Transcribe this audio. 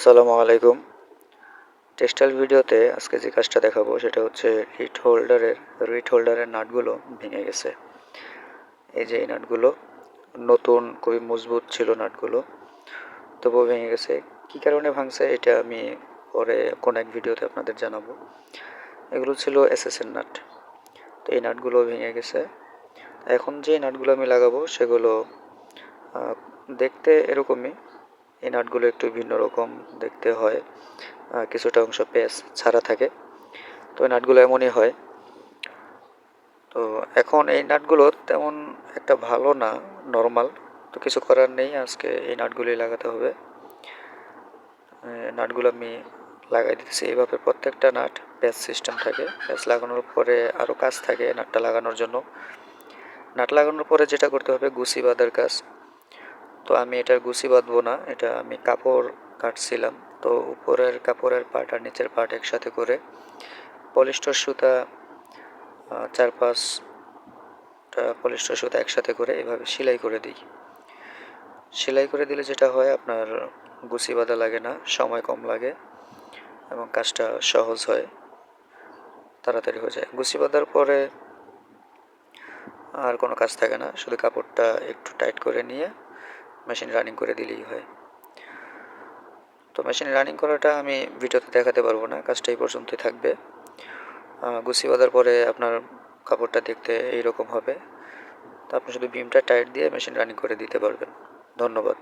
আসসালামু আলাইকুম। টেক্সটাইল ভিডিওতে আজকে যে কাজটা দেখাবো সেটা হচ্ছে রিট হোল্ডারের রিট হোল্ডারের নাটগুলো ভেঙে গেছে। এই যে এই নাটগুলো, নতুন, খুবই মজবুত ছিল নাটগুলো, তবুও ভেঙে গেছে। কী কারণে ভাঙছে এটা আমি পরে কোন এক ভিডিওতে আপনাদের জানাব। এগুলো ছিল এসএসএর নাট। তো এই নাটগুলো ভেঙে গেছে। এখন যে নাটগুলো আমি লাগাবো সেগুলো দেখতে এরকমই। এই নাটগুলো একটু ভিন্ন রকম দেখতে হয় কিছুটা অংশ পেস ছাড়া থাকে। তো এই নাটগুলো এমনই হয়। তো এখন এই নাটগুলো তেমন একটা ভালো না নর্মাল তো কিছু করার নেই, আজকে এই নাটগুলোই লাগাতে হবে। নাটগুলো আমি লাগাই দিতেছি। এইভাবে প্রত্যেকটা নাট প্যাচ সিস্টেম থাকে। প্যাচ লাগানোর পরে আরও কাজ থাকে নাটটা লাগানোর জন্য। নাট লাগানোর পরে যেটা করতে হবে গুছি বাঁধার কাজ। তো আমি এটার গুছি বাঁধবো না, এটা আমি কাপড় কাটছিলাম। তো উপরের কাপড়ের পার্ট আর নিচের পার্ট একসাথে করে পলিস্টার সুতা চার পাঁচটা পলিস্টার সুতা একসাথে করে এভাবে সেলাই করে দিই। সেলাই করে দিলে যেটা হয়, আপনার গুছি বাঁধা লাগে না, সময় কম লাগে এবং কাজটা সহজ হয়, তাড়াতাড়ি হয়ে যায়। গুছি বাঁধার পরে আর কোনো কাজ থাকে না, শুধু কাপড়টা একটু টাইট করে নিয়ে মেশিন রানিং করে দিলেই হয়। তো মেশিন রানিং করাটা আমি ভিডিওতে দেখাতে পারব না, কাজটা এই পর্যন্তই থাকবে। গুছি বাঁধার পরে আপনার কাপড়টা দেখতে এইরকম হবে। তো আপনি শুধু বিমটা টাইট দিয়ে মেশিন রানিং করে দিতে পারবেন। ধন্যবাদ।